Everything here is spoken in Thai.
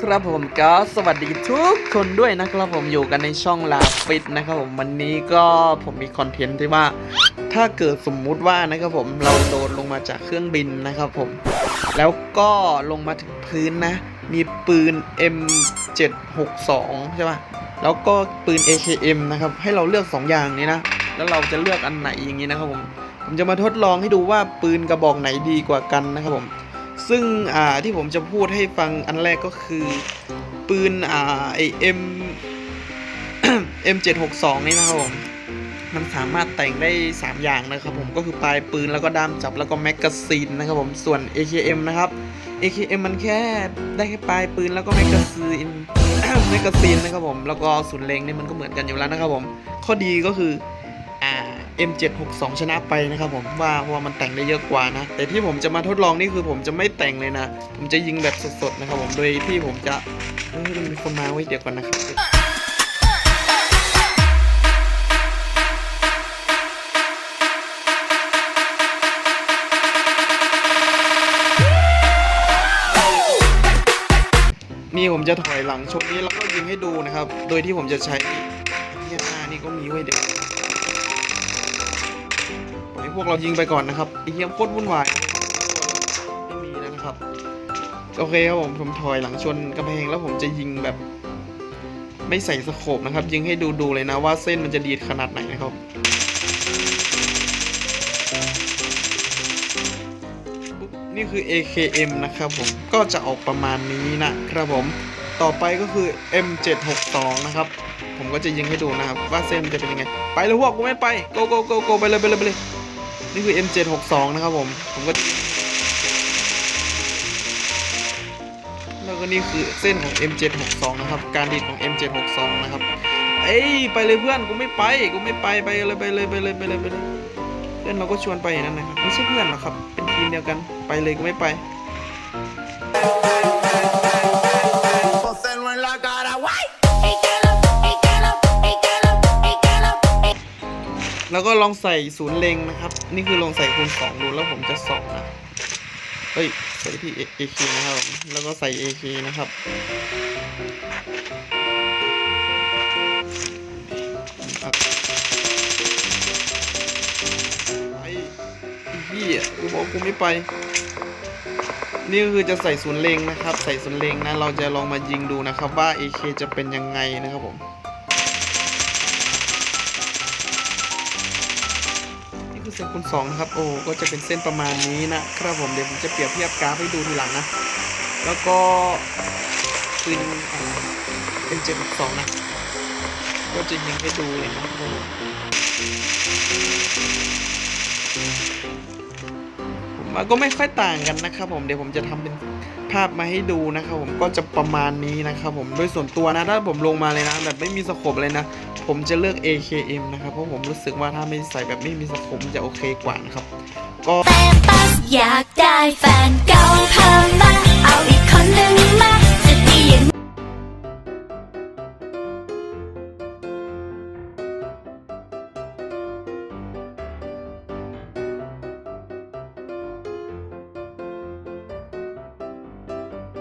นะครับผมก็สวัสดีทุกคนด้วยนะครับผมอยู่กันในช่องลาฟิตนะครับผมวันนี้ก็ผมมีคอนเทนต์ที่ว่า ถ้าเกิดสมมุติว่านะครับผมเราโดดลงมาจากเครื่องบินนะครับผม แล้วก็ลงมาถึงพื้นนะ มีปืน M762 ใช่ป่ะแล้วก็ปืน AKM นะครับให้เราเลือก 2 อย่างนี้นะ แล้วเราจะเลือกอันไหนอย่างนี้นะครับผมผมจะมาทดลองให้ดูว่าปืนกระบอกไหนดีกว่ากันนะครับผม ซึ่งอ่าที่ผมจะพูดให้ฟังอันแรกก็คือ ปืนอ่าไอเอ็ม M762 นี่นะครับผมมันสามารถแต่งได้ 3 อย่างนะครับผมก็คือปลายปืนแล้วก็ด้ามจับแล้วก็แมกกาซีนนะครับผมส่วน AKM นะครับ AKM มันแค่ได้แค่ปลายปืนแล้วก็แมกกาซีนแมกกาซีนนะครับผมแล้วก็ศูนย์เลงนี่มันก็เหมือนกันอยู่แล้วนะครับผม ข้อดีก็คือ M762 ชนะไปนะครับผมว่าเพราะว่ามันแต่งได้เยอะกว่านะ แต่ที่ผมจะมาทดลองนี่คือผมจะไม่แต่งเลยนะ ผมจะยิงแบบสดๆนะครับผมโดยที่ผมจะเฮ้ยมีคนมาไว้เดี๋ยวก่อนนะครับนี่ผมจะถอยหลังชกนี้แล้วก็ยิงให้ดูนะครับ โดยที่ผมจะใช้เทียหน้านี่ก็มีไว้เดี๋ยว ให้พวกเรายิงไปก่อนนะครับไอ้เหี้ยโคตรวุ่นวายไม่มีแล้วนะครับ โอเคครับผมผมถอยหลังชนกำแพงแล้วผมจะยิงแบบ ไม่ใส่สโคปนะครับ ยิงให้ดูดูๆเลยนะว่าเส้นมันจะดีดขนาดไหนนะครับนี่คือ AKM นะครับผมก็จะออกประมาณนี้นะครับผมต่อไปก็คือ M762 นะครับ ผมก็จะยิงให้ดูนะครับ ว่าเส้นมันจะเป็นยังไง ไปเลยพวกกูไม่ไป go go go go ไปเลยไปเลยไปเลย นี่คือ M762 นะครับผม ผมก็ แล้วก็นี่คือเส้นของ M762 นะครับ การดีดของ M762 นะครับ เอ้ย ไปเลยเพื่อน กูไม่ไป กูไม่ไป ไปเลยไปเลยไปเลยไปเลยไปเลย เพื่อนเราก็ชวนไปอย่างนั้นนะครับ ไม่ใช่เพื่อนหรอกครับ เป็นทีมเดียวกัน ไปเลยกูไม่ไป แล้วก็ลองใส่ศูนย์เล็งนะครับ นี่คือลองใส่คูณสองดูแล้วผมจะสองนะเฮ้ยใส่ที่ AK นะครับ แล้วก็ใส่ AK นะครับอะไปพี่อะกูบอกกูไม่ไป นี่ก็คือจะใส่ศูนย์เล็งนะครับ ใส่ศูนย์เล็งนะ เราจะลองมายิงดูนะครับว่า AK จะเป็นยังไงนะครับผม เส้นคูณสองนะครับโอ้ก็จะเป็นเส้นประมาณนี้นะครับผมเดี๋ยวผมจะเปรียบเทียบกราฟให้ดูทีหลังนะ แล้วก็ปืนเป็นเจ็ดสองนะ ก็จะยิงให้ดูเลยนะครับผมผมว่าก็ไม่ค่อยต่างกันนะครับผมเดี๋ยวผมจะทำเป็น ภาพมาให้ดูนะครับผมก็จะประมาณนี้นะครับผมโดยส่วนตัวนะถ้าผมลงมาเลยนะ แบบไม่มีสโคปเลยนะ ผมจะเลือก AKM นะครับเพราะผมรู้สึกว่าถ้าไม่ใส่แบบไม่มีสโคปจะโอเคกว่านะครับก็อยากได้แฟนเก่าพามาเอาอีก